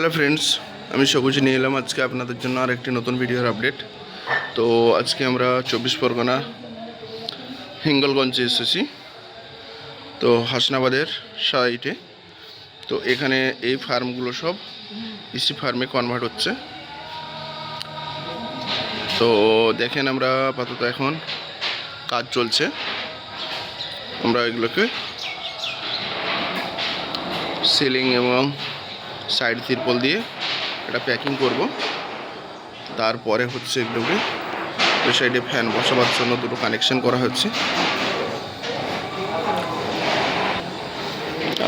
Hello friends আমি সবুজ নিয়ে এলাম। আজকে আপনাদের জন্য আর একটি নতুন ভিডিওর আপডেট তো আজকে আমরা চব্বিশ পরগনা, হিঙ্গলগঞ্জে এসেছি। তো হাসনাবাদের সাইটে। তো এখানে এই ফার্মগুলো সব ইসি ফার্মে কনভার্ট হচ্ছে। তো দেখেন আমরা আপাতত এখন কাজ চলছে। আমরা এগুলোকে সিলিং এবং সাইড তিরপল দিয়ে এটা প্যাকিং করব। তারপরে হচ্ছে এগুলোকে ওই সাইডে ফ্যান বসাবার জন্য দুটো কানেকশন করা হচ্ছে।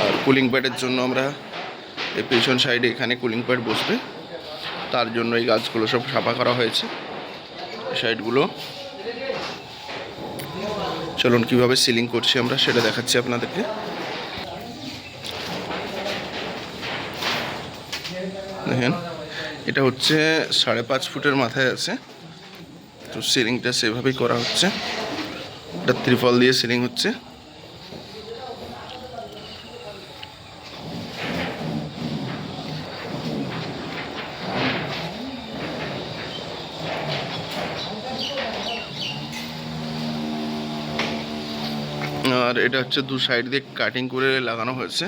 আর কুলিং প্যাডের জন্য আমরা এই পেছন সাইডে এখানে কুলিং প্যাড বসবে। তার জন্য এই গাছগুলো সব সাফা করা হয়েছে। সাইডগুলো চলুন কীভাবে সিলিং করছি আমরা সেটা দেখাচ্ছি আপনাদেরকে। দেখেন, এটা হচ্ছে সাড়ে পাঁচ ফুটের মাথায় আছে। তো সিলিংটা সেভাবেই করা হচ্ছে। এটা ত্রিপল দিয়ে সিলিং হচ্ছে। আর এটা হচ্ছে দু সাইড দিয়ে কাটিং করে লাগানো হয়েছে।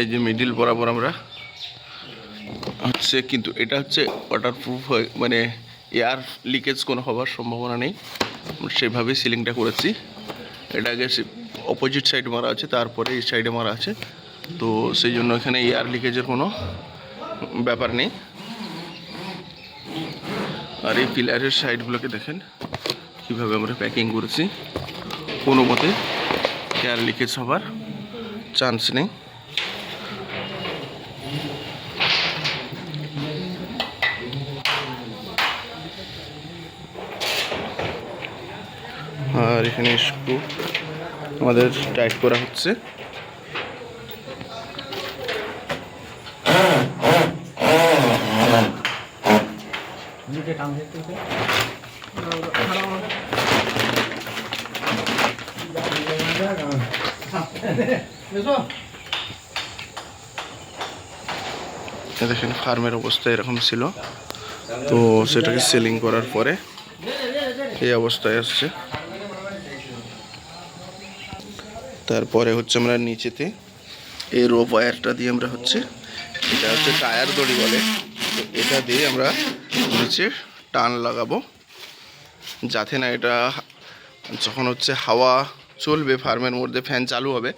এই যে মিডিল বরাবর আমরা হচ্ছে কিন্তু এটা হচ্ছে ওয়াটারপ্রুফ হয় মানে এয়ার লিকেজ কোনো হওয়ার সম্ভাবনা নেই। আমরা সেভাবে সিলিংটা করেছি। এটা আগে অপোজিট সাইড মারা আছে, তারপরে এই সাইডে মারা আছে। তো সেই জন্য এখানে এয়ার লিকেজের কোনো ব্যাপার নেই। আর এই পিলারের সাইডগুলোকে দেখেন, কীভাবে আমরা প্যাকিং করেছি। কোনো মতে এয়ার লিকেজ হবার চান্স নেই। আর এখানে স্ক্রু আমাদের টাইট করা হচ্ছে। দেখেন, ফার্মের অবস্থা এরকম ছিল। তো সেটাকে সেলিং করার পরে এই অবস্থায় আসছে। তারপরে হচ্ছে আমরা নিচেতে এই রোপ ওয়্যারটা দিয়ে আমরা হচ্ছে, এটা হচ্ছে টায়ার দড়ি বলে। তো এটা দিয়ে আমরা নিচে টান লাগাবো, যাতে না এটা যখন হচ্ছে হাওয়া চলবে, ফার্মের মধ্যে ফ্যান চালু হবে,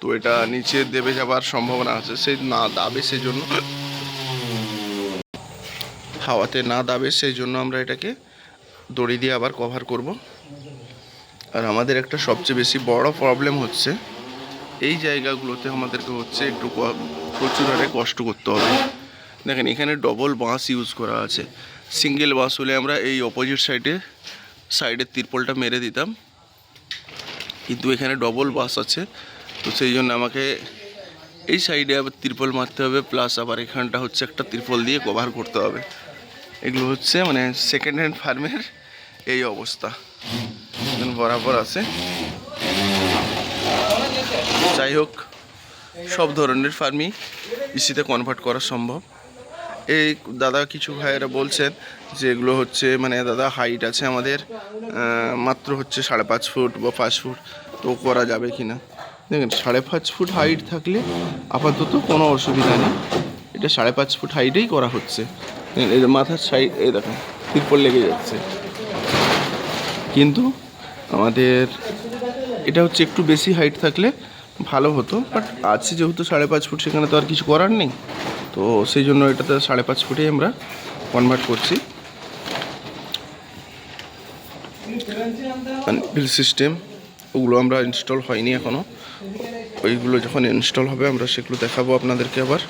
তো এটা নিচে দেবে যাবার সম্ভাবনা আছে। সেই না দাবে সেই জন্য, হাওয়াতে না দাবে সেই জন্য আমরা এটাকে দড়ি দিয়ে আবার কভার করব। আর আমাদের একটা সবচেয়ে বেশি বড় প্রবলেম হচ্ছে, এই জায়গাগুলোতে আমাদেরকে হচ্ছে একটু প্রচুর হারে কষ্ট করতে হবে। দেখেন, এখানে ডবল বাঁশ ইউজ করা আছে। সিঙ্গেল বাঁশ হলে আমরা এই অপোজিট সাইডে সাইডের তিরপলটা মেরে দিতাম। কিন্তু এখানে ডবল বাস আছে, তো সেই জন্য আমাকে এই সাইডে আবার তিরপল মারতে হবে প্লাস আবার এখানটা হচ্ছে একটা তিরপল দিয়ে কভার করতে হবে। এগুলো হচ্ছে মানে সেকেন্ড হ্যান্ড ফার্মের এই অবস্থা। বরাবর আছে। যাই হোক, সব ধরনের ফার্মই ইসিতে কনভার্ট করা সম্ভব। এই দাদা কিছু ভাইয়েরা বলছেন যে এগুলো হচ্ছে মানে দাদা হাইট আছে আমাদের মাত্র হচ্ছে সাড়ে পাঁচ ফুট বা পাঁচ ফুট। তো করা যাবে কি না দেখেন, সাড়ে পাঁচ ফুট হাইট থাকলে আপাতত কোনো অসুবিধা নেই। এটা সাড়ে পাঁচ ফুট হাইটেই করা হচ্ছে। এই মাথার সাইড এই দেখেন, তিরপল লেগে যাচ্ছে। কিন্তু আমাদের, এটা হচ্ছে একটু বেশি হাইট থাকলে ভালো হতো বাট আছে যেহেতু সাড়ে পাঁচ ফুট সেখানে তো আর কিছু করার নেই। তো সেই জন্য এটাতে সাড়ে পাঁচ ফুটেই আমরা কনভার্ট করছি। বিল সিস্টেম ওগুলো আমরা ইনস্টল হয়নি এখনও ওইগুলো যখন ইনস্টল হবে, আমরা সেগুলো দেখাবো আপনাদেরকে আবার।